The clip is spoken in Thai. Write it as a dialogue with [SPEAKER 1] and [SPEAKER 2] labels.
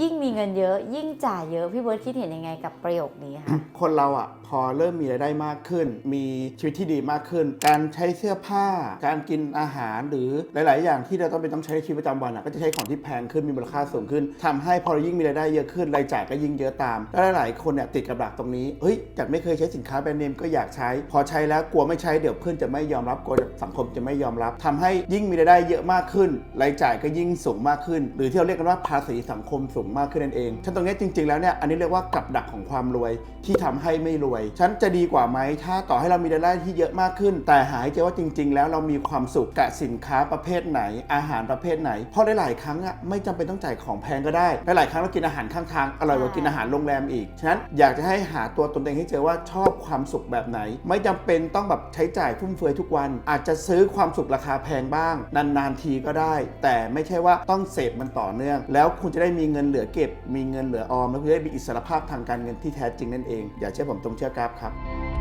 [SPEAKER 1] ยิ่งมีเงินเยอะ ยิ่งจ่ายเยอะ พี่เบิร์ดคิดเห็นยังไงกับประโยคนี้คะ
[SPEAKER 2] คนเราอะ อเริ่มมีรายได้มากขึ้น มีชีวิตที่ดีมากขึ้น การใช้เสื้อผ้า การกินอาหารหรือหลาย ๆ อย่างที่เราต้องเป็นต้องใช้ในชีวิตประจำวันก็จะใช้ของที่แพงขึ้นมีมูลค่าสูงขึ้นทำให้พอเรายิ่งมีรายได้เยอะขึ้นรายจ่ายก็ยิ่งเยอะตามแล้วหลาย ๆ คนเนี่ยติดกับดักตรงนี้เฮ้ยจากไม่เคยใช้สินค้าแบรนด์เนมก็อยากใช้ พอใช้แล้วกลัวไม่ใช้เดี๋ยวเพื่อนจะไม่ยอมรับกลัวสังคมจะไม่ยอมรับทำให้ยิ่งมีรายได้เยอะมากขึ้นรายจ่ายก็ยิ่งสูงมากขึ้น หรือที่เราเรียกกันว่าภาษีสังคมสูงมากขึ้นนั่นเองฉันตรงนี้จริง ๆ แล้วเนี่ยอันนี้เรียกว่ากับดักของความรวยที่ทำให้ไม่รวยฉันจะดีกว่าไหมถ้าต่อให้เรามีรายได้ที่เยอะมากขึ้น แต่หายใจว่าจริง ๆ แล้วเรามีความสุขกับสินค้าประเภทไหน อาหารประเภทไหน เพราะหลายๆครั้งอะไม่จำเป็นต้องจ่ายของแพงก็ได้หลายๆครั้งเรากินอาหารข้างทางอร่อยกว่ากินอาหารโรงแรมอีกฉะนั้นอยากจะให้หาตัวตนเองให้เจอว่าชอบความสุขแบบไหน ไม่จำเป็นต้องแบบใช้จ่ายฟุ่มเฟือยทุกวัน อาจจะซื้อความสุขราคาแพงบ้าง นานๆทีก็ได้ แต่ไม่ใช่ว่าต้องเสพมันต่อเนื่อง แล้วคุณจะได้มีเงินเหลือเก็บ มีเงินเหลือออมแล้วคุณจะได้มีอิสรภาพทางการเงินที่แท้จริงนั่นเอง อย่าเชื่อผมตรงเชื่อกราฟครับ